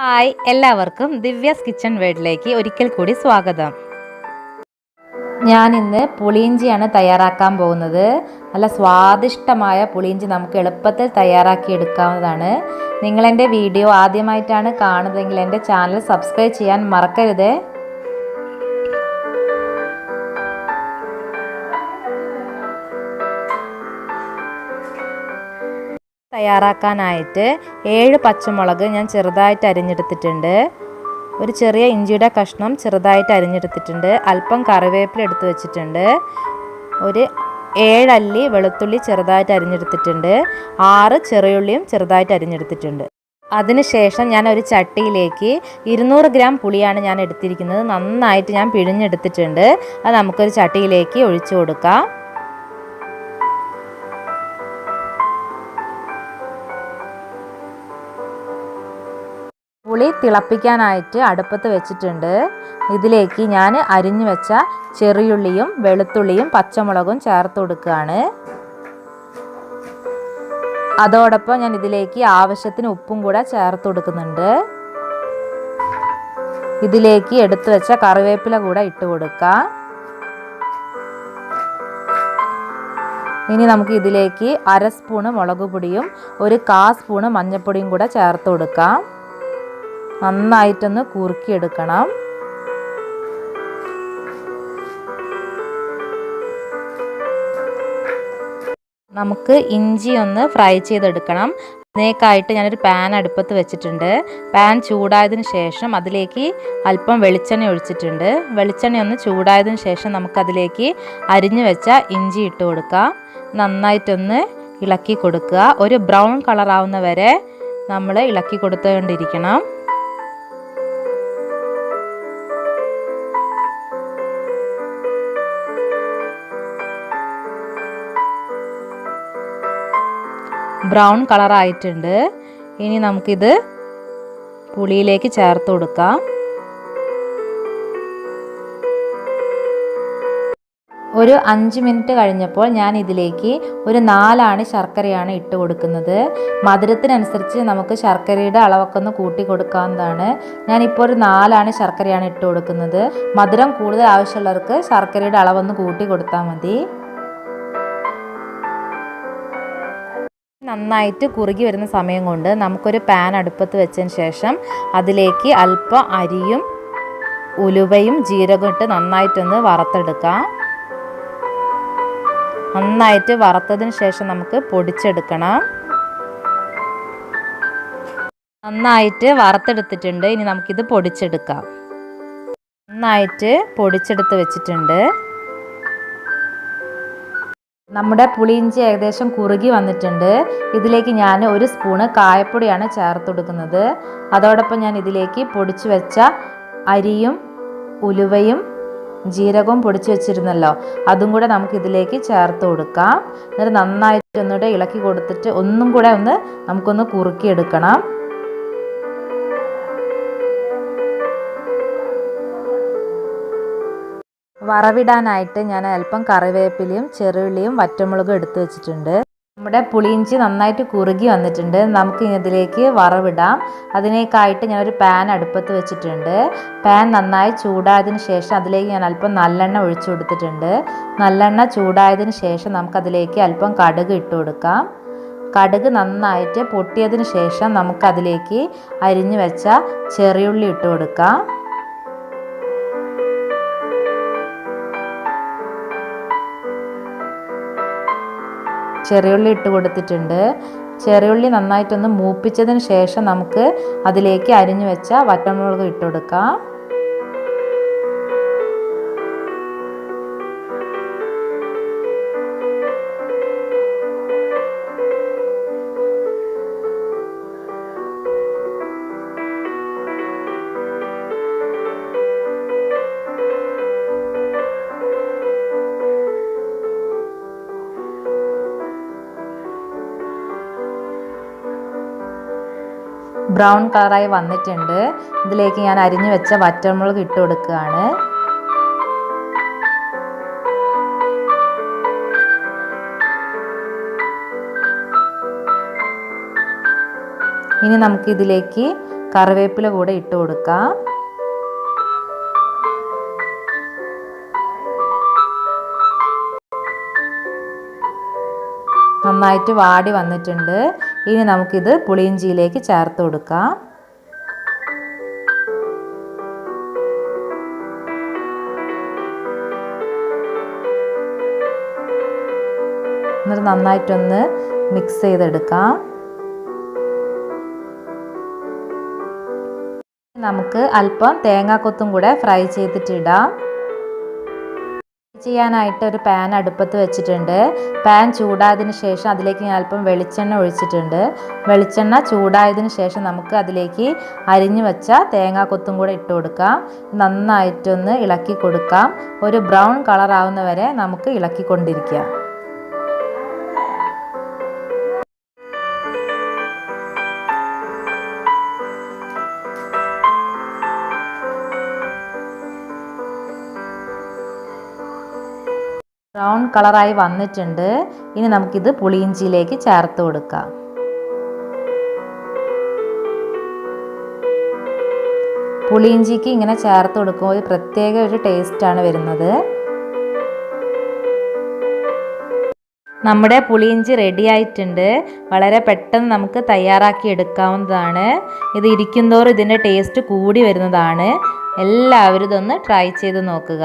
Hi എല്ലാവർക്കും Divya's kitchen വേഡിലേക്ക് ഒരിക്കൽ കൂടി സ്വാഗതം. ഞാൻ ഇന്ന് പുളിയിഞ്ചിയാണ് തയ്യാറാക്കാൻ പോകുന്നത്. നല്ല സ്വാദിഷ്ടമായ പുളിയിഞ്ചി നമുക്ക് എളുപ്പത്തിൽ തയ്യാറാക്കി എടുക്കാവുന്നതാണ്. നിങ്ങളെന്റെ വീഡിയോ ആദ്യമായിട്ടാണ് കാണുന്നതെങ്കിൽ എന്റെ ചാനൽ സബ്സ്ക്രൈബ് ചെയ്യാൻ മറക്കരുത്. തയ്യാറാക്കാനായിട്ട് ഏഴ് പച്ചമുളക് ഞാൻ ചെറുതായിട്ട് അരിഞ്ഞെടുത്തിട്ടുണ്ട്. ഒരു ചെറിയ ഇഞ്ചിയുടെ കഷ്ണം ചെറുതായിട്ട് അരിഞ്ഞെടുത്തിട്ടുണ്ട്. അല്പം കറിവേപ്പില എടുത്തു വെച്ചിട്ടുണ്ട്. ഒരു ഏഴല്ലി വെളുത്തുള്ളി ചെറുതായിട്ട് അരിഞ്ഞെടുത്തിട്ടുണ്ട്. ആറ് ചെറിയുള്ളിയും ചെറുതായിട്ട് അരിഞ്ഞെടുത്തിട്ടുണ്ട്. അതിനുശേഷം ഞാൻ ഒരു ചട്ടിയിലേക്ക് ഇരുന്നൂറ് ഗ്രാം പുളിയാണ് ഞാൻ എടുത്തിരിക്കുന്നത്. നന്നായിട്ട് ഞാൻ പിഴിഞ്ഞെടുത്തിട്ടുണ്ട്. അത് നമുക്കൊരു ചട്ടിയിലേക്ക് ഒഴിച്ചു കൊടുക്കാം. പുളി തിളപ്പിക്കാനായിട്ട് അടുപ്പത്ത് വെച്ചിട്ടുണ്ട്. ഇതിലേക്ക് ഞാൻ അരിഞ്ഞു വെച്ച ചെറിയുള്ളിയും വെളുത്തുള്ളിയും പച്ചമുളകും ചേർത്ത് കൊടുക്കുകയാണ്. അതോടൊപ്പം ഞാൻ ഇതിലേക്ക് ആവശ്യത്തിന് ഉപ്പും കൂടെ ചേർത്ത് കൊടുക്കുന്നുണ്ട്. ഇതിലേക്ക് എടുത്തു വെച്ച കറിവേപ്പില കൂടെ ഇട്ട് കൊടുക്കാം. ഇനി നമുക്ക് ഇതിലേക്ക് അര സ്പൂണ് മുളക് പൊടിയും ഒരു കാ സ്പൂണ് മഞ്ഞൾപ്പൊടിയും കൂടെ ചേർത്ത് കൊടുക്കാം. നന്നായിട്ടൊന്ന് കുറുക്കിയെടുക്കണം. നമുക്ക് ഇഞ്ചി ഒന്ന് ഫ്രൈ ചെയ്തെടുക്കണം. അതിനേക്കായിട്ട് ഞാനൊരു പാൻ അടുപ്പത്ത് വെച്ചിട്ടുണ്ട്. പാൻ ചൂടായതിനു ശേഷം അതിലേക്ക് അല്പം വെളിച്ചെണ്ണ ഒഴിച്ചിട്ടുണ്ട്. വെളിച്ചെണ്ണ ഒന്ന് ചൂടായതിനു ശേഷം നമുക്കതിലേക്ക് അരിഞ്ഞു വെച്ച ഇഞ്ചി ഇട്ട് കൊടുക്കാം. നന്നായിട്ടൊന്ന് ഇളക്കി കൊടുക്കുക. ഒരു ബ്രൗൺ കളർ ആവുന്ന വരെ നമ്മൾ ഇളക്കി കൊടുത്തുകൊണ്ടിരിക്കണം. ബ്രൗൺ കളറായിട്ടുണ്ട്. ഇനി നമുക്കിത് പുളിയിലേക്ക് ചേർത്ത് കൊടുക്കാം. ഒരു അഞ്ച് മിനിറ്റ് കഴിഞ്ഞപ്പോൾ ഞാൻ ഇതിലേക്ക് ഒരു നാലാണ് ശർക്കരയാണ് ഇട്ട് കൊടുക്കുന്നത്. മധുരത്തിനനുസരിച്ച് നമുക്ക് ശർക്കരയുടെ അളവൊക്കെ ഒന്ന് കൂട്ടി കൊടുക്കാവുന്നതാണ്. ഞാനിപ്പോൾ ഒരു നാലാണ് ശർക്കരയാണ് ഇട്ട് കൊടുക്കുന്നത്. മധുരം കൂടുതൽ ആവശ്യമുള്ളവർക്ക് ശർക്കരയുടെ അളവൊന്ന് കൂട്ടി കൊടുത്താൽ മതി. നന്നായിട്ട് കുറുകി വരുന്ന സമയം കൊണ്ട് നമുക്കൊരു പാൻ അടുപ്പത്ത് വെച്ചതിന് ശേഷം അതിലേക്ക് അല്പം അരിയും ഉലുവയും ജീരകവും ഇട്ട് നന്നായിട്ടൊന്ന് വറുത്തെടുക്കാം. നന്നായിട്ട് വറുത്തതിന് ശേഷം നമുക്ക് പൊടിച്ചെടുക്കണം. നന്നായിട്ട് വറുത്തെടുത്തിട്ടുണ്ട്. ഇനി നമുക്കിത് പൊടിച്ചെടുക്കാം. നന്നായിട്ട് പൊടിച്ചെടുത്ത് വെച്ചിട്ടുണ്ട്. നമ്മുടെ പുളിയിഞ്ചി ഏകദേശം കുറുകി വന്നിട്ടുണ്ട്. ഇതിലേക്ക് ഞാൻ ഒരു സ്പൂണ് കായപ്പൊടിയാണ് ചേർത്ത് കൊടുക്കുന്നത്. അതോടൊപ്പം ഞാൻ ഇതിലേക്ക് പൊടിച്ചു വെച്ച അരിയും ഉലുവയും ജീരകവും പൊടിച്ചു വെച്ചിരുന്നല്ലോ. അതും കൂടെ നമുക്ക് ഇതിലേക്ക് ചേർത്ത് കൊടുക്കാം. എന്നിട്ട് നന്നായിട്ട് ഒന്നുകൂടെ ഇളക്കി കൊടുത്തിട്ട് ഒന്നും കൂടെ ഒന്ന് നമുക്കൊന്ന് കുറുക്കിയെടുക്കണം. വറവിടാനായിട്ട് ഞാൻ അല്പം കറിവേപ്പിലയും ചെറുള്ളിയും വറ്റമുളകും എടുത്തു വെച്ചിട്ടുണ്ട്. നമ്മുടെ പുളിയിഞ്ചി നന്നായിട്ട് കുറുകി വന്നിട്ടുണ്ട്. നമുക്ക് ഇതിലേക്ക് വറവിടാം. അതിനേക്കായിട്ട് ഞാനൊരു പാൻ അടുപ്പത്ത് വെച്ചിട്ടുണ്ട്. പാൻ നന്നായി ചൂടായതിന് ശേഷം അതിലേക്ക് ഞാൻ അല്പം നല്ലെണ്ണ ഒഴിച്ചു കൊടുത്തിട്ടുണ്ട്. നല്ലെണ്ണ ചൂടായതിന് ശേഷം നമുക്കതിലേക്ക് അല്പം കടുക് ഇട്ട് കൊടുക്കാം. കടുക് നന്നായിട്ട് പൊട്ടിയതിന് ശേഷം നമുക്കതിലേക്ക് അരിഞ്ഞു വെച്ച ചെറിയുള്ളി ഇട്ട് കൊടുക്കാം. ചെറിയുള്ളി ഇട്ട് കൊടുത്തിട്ടുണ്ട്. ചെറിയുള്ളി നന്നായിട്ടൊന്ന് മൂപ്പിച്ചതിന് ശേഷം നമുക്ക് അതിലേക്ക് അരിഞ്ഞു വെച്ച വറ്റമുളക് ഇട്ട് കൊടുക്കാം. ബ്രൗൺ കളറായി വന്നിട്ടുണ്ട്. ഇതിലേക്ക് ഞാൻ അരിഞ്ഞു വെച്ച വറ്റമുളക് ഇട്ട് കൊടുക്കുകയാണ്. ഇനി നമുക്ക് ഇതിലേക്ക് കറിവേപ്പില കൂടെ ഇട്ട് കൊടുക്കാം. നന്നായിട്ട് വാടി വന്നിട്ടുണ്ട്. ഇനി നമുക്കിത് പുളിയിഞ്ചിയിലേക്ക് ചേർത്ത് കൊടുക്കാം. എന്നിട്ട് നന്നായിട്ടൊന്ന് മിക്സ് ചെയ്തെടുക്കാം. നമുക്ക് അല്പം തേങ്ങാക്കൊത്തും കൂടെ ഫ്രൈ ചെയ്തിട്ടിടാം ചെയ്യാനായിട്ട് ഒരു പാൻ അടുപ്പത്ത് വെച്ചിട്ടുണ്ട്. പാൻ ചൂടായതിന് ശേഷം അതിലേക്ക് ഞാൻ അല്പം വെളിച്ചെണ്ണ ഒഴിച്ചിട്ടുണ്ട്. വെളിച്ചെണ്ണ ചൂടായതിന് ശേഷം നമുക്ക് അതിലേക്ക് അരിഞ്ഞു വെച്ച തേങ്ങാക്കൊത്തും കൂടെ ഇട്ട് കൊടുക്കാം. നന്നായിട്ടൊന്ന് ഇളക്കി കൊടുക്കാം. ഒരു ബ്രൗൺ കളർ വരെ നമുക്ക് ഇളക്കിക്കൊണ്ടിരിക്കാം. കളറായി വന്നിട്ടുണ്ട്. ഇനി നമുക്കിത് പുളിയിഞ്ചിയിലേക്ക് ചേർത്ത് കൊടുക്കാം. പുളിയിഞ്ചിക്ക് ഇങ്ങനെ ചേർത്ത് കൊടുക്കുമ്പോൾ ഒരു പ്രത്യേക ഒരു ടേസ്റ്റാണ് വരുന്നത്. നമ്മുടെ പുളിയിഞ്ചി റെഡി ആയിട്ടുണ്ട്. വളരെ പെട്ടെന്ന് നമുക്ക് തയ്യാറാക്കി എടുക്കാവുന്നതാണ്. ഇത് ഇരിക്കുന്തോറും ഇതിന്റെ ടേസ്റ്റ് കൂടി വരുന്നതാണ്. എല്ലാവരും ഇതൊന്ന് ട്രൈ ചെയ്ത് നോക്കുക.